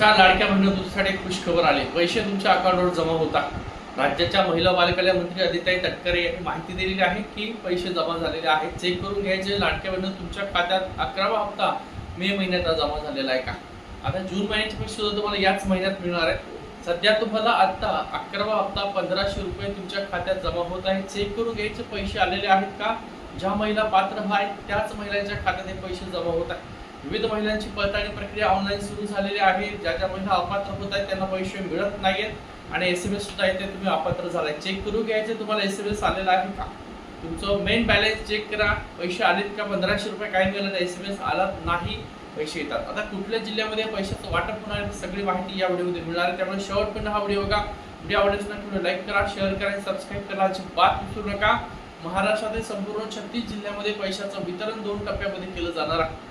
का लाडक्या बहिणी तुझ्यासाठी खुश खबर आली. पैसे तुमच्या अकाउंटवर जमा होतात राज्याच्या महिला बालकल्याण मंत्री आदिताई तटकरे यांनी माहिती दिलेली आहे की पैसे जमा झालेले आहेत. चेक करून घ्यायचे. लाडक्या तुमच्या खात्यात अकरावा हप्ता मे महिन्याचा जमा झालेला आहे का? आता जून महिन्याचे पैसे सुद्धा तुम्हाला याच महिन्यात मिळणार आहे. सध्या तुम्हाला आता अकरावा हप्ता पंधराशे रुपये तुमच्या खात्यात जमा होत आहे. चेक करून घ्यायचे पैसे आलेले आहेत का? ज्या महिला पात्र आहेत त्याच महिलांच्या खात्यात हे पैसे जमा होत आहेत. विविध महिलांची पडताळणी प्रक्रिया ऑनलाईन सुरू झालेली आहे. ज्या ज्या महिला अपात्र होत आहेत त्यांना पैसे मिळत नाहीयेत. आणि एस एम एस सुद्धा येते तुम्ही अपात्र झालाय. चेक करून घ्यायचे तुम्हाला एस एम एस आलेला आहे का? तुमचं मेन बॅलन्स चेक करा. पैसे आलेत का? पंधराशे रुपये काय मिळालं एस एम एस आला नाही पैसे येतात. आता कुठल्या जिल्ह्यामध्ये पैशाचं वाटप होणार आहे सगळी माहिती या व्हिडिओमध्ये मिळणार आहे. त्यामुळे शेवटपर्यंत हा व्हिडिओ बघा. व्हिडिओ आवडल्यास नक्की लाईक करा शेअर करा आणि सबस्क्राईब करा बात विसरू नका. महाराष्ट्रातील संपूर्ण छत्तीस जिल्ह्यामध्ये पैशाचं वितरण दोन टप्प्यामध्ये केलं जाणार आहे.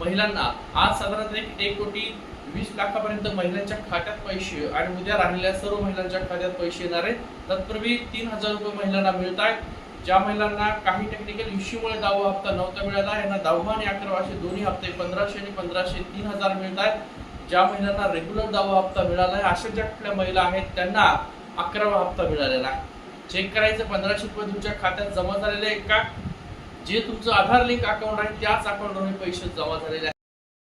महिलांना. आज साधारणतः एक एक कोटी वीस लाखापर्यंत महिलांच्या खात्यात पैसे आणि उद्या राहिलेल्या सर्व महिलांच्या खात्यात पैसे येणार आहेत. तत्पूर्वी तीन हजार रुपये महिलांना मिळत आहेत ज्या महिलांना काही टेक्निकल इश्यूमुळे दहावा हप्ता नव्हता मिळाला यांना दहावा आणि अकरावाशे असे दोन्ही हप्ते पंधराशे आणि पंधराशे तीन हजार मिळत आहेत ज्या महिलांना रेग्युलर दहावा हप्ता मिळाला आहे अशा ज्या कुठल्या महिला आहेत त्यांना अकरावा हप्ता मिळालेला आहे. चेक करायचं पंधराशे रुपये तुमच्या खात्यात जमा झालेले आहेत का? जे तुमचं आधार लिंक अकाउंट आहे त्याच अकाउंटवर पैसे जमा झालेले आहेत.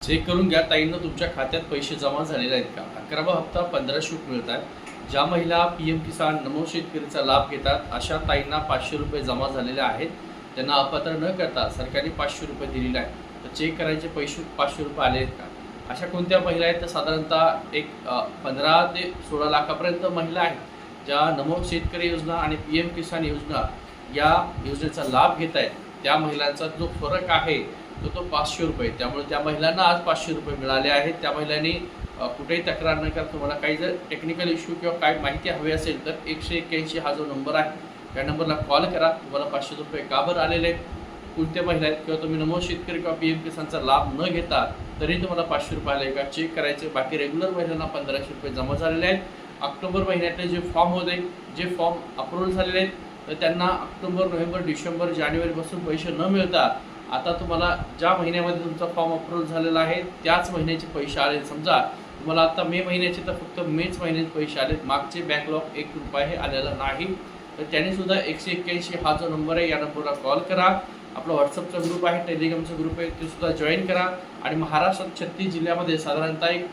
चेक करून घ्या ताईंना तुमच्या खात्यात पैसे जमा झालेले आहेत का? अकरावा हप्ता पंधराशे रुपये मिळत आहेत ज्या महिला पी एम किसान नमो शेतकरीचा लाभ घेतात अशा ताईंना पाचशे रुपये जमा झालेले आहेत. त्यांना अपात्र न करता सरकारने पाचशे रुपये दिलेले आहेत. तर चेक करायचे पैसे पाचशे रुपये आले आहेत का? अशा कोणत्या महिला आहेत? तर साधारणतः एक पंधरा ते सोळा लाखापर्यंत महिला आहेत ज्या नमो शेतकरी योजना आणि पी एम किसान योजना या योजनेचा लाभ घेत आहेत. त्या महिलांचा जो फरक आहे तो तो पाचशे रुपये. त्यामुळे त्या महिलांना आज पाचशे रुपये मिळाले आहेत. त्या महिलांनी कुठेही तक्रार न करता तुम्हाला काही जर टेक्निकल इश्यू किंवा काय माहिती हवी असेल तर एकशे एक्क्याऐंशी हा जो नंबर आहे त्या नंबरला कॉल करा. तुम्हाला पाचशे रुपये का बरं आलेले आहेत? कोणत्या महिला आहेत? किंवा तुम्ही नमो शेतकरी किंवा पी एम किसानचा लाभ न घेता तरी तुम्हाला पाचशे रुपये आले का? चेक करायचे. बाकी रेग्युलर महिलांना पंधराशे रुपये जमा झालेले आहेत. ऑक्टोबर महिन्यातले जे फॉर्म होते जे फॉर्म अप्रूव्हल झालेले आहेत तर त्यांना ऑक्टोबर नोव्हेंबर डिसेंबर जानेवारीपासून पैसे न मिळता आता तुम्हाला ज्या महिन्यामध्ये तुमचा फॉर्म अप्रूव्ह झालेला आहे त्याच महिन्याचे पैसे आले समजा तुम्हाला आता मे महिन्याचे तर फक्त मेच महिन्याचे पैसे आले मागचे बॅकलॉग एक रुपये हे आलेला नाही. तर त्यांनीसुद्धा एकशे एक्क्याऐंशी हा जो नंबर आहे या नंबरला कॉल करा. आपला व्हॉट्सअपचा ग्रुप आहे टेलिग्रामचा ग्रुप आहे ते सुद्धा जॉईन करा. आणि महाराष्ट्रात छत्तीस जिल्ह्यामध्ये साधारणतः एक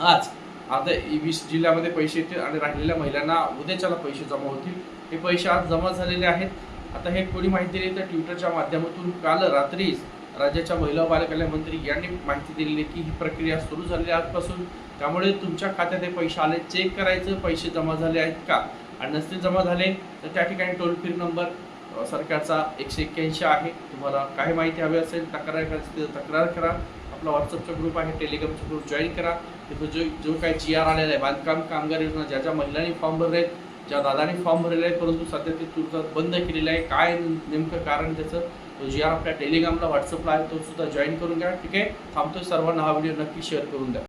आज आता वीस जिल्ह्यामध्ये पैसे येतील आणि राहिलेल्या महिलांना उद्याच्याला पैसे जमा होतील. हे पैसे आज जमा झालेले आहेत. आता हे कोणी माहिती दिली तर ट्विटरच्या माध्यमातून काल रात्रीच राज्याच्या महिला बालकल्याण मंत्री यांनी माहिती दिलेली की ही प्रक्रिया सुरू झालेली आजपासून. त्यामुळे तुमच्या खात्यात हे पैसे आले. चेक करायचं. पैसे जमा झाले आहेत का? आणि नसतील जमा झाले. तर त्या ठिकाणी टोल फ्री नंबर सरकारचा एकशे एक्क्याऐंशी आहे. तुम्हाला काही माहिती हवी असेल तक्रार करायची असेल तर तक्रार करा. आपला व्हॉट्सअपचा ग्रुप आहे टेलिग्रामचा ग्रुप जॉईन करा. तिथं जो जो काही जी आर आलेला आहे बांधकाम कामगार योजना ज्या ज्या महिलांनी फॉर्म भरले आहेत ज्या दादांनी फॉर्म भरलेले आहेत परंतु सध्या ते तुर्तात बंद केलेलं आहे. काय नेमकं कारण त्याचं? तो जी आर आपल्या टेलिग्रामला व्हॉट्सअपला आहे तो सुद्धा जॉईन करून घ्या. ठीक आहे? थांबतोय सर्वांना हा व्हिडिओ नक्की शेअर करून द्या.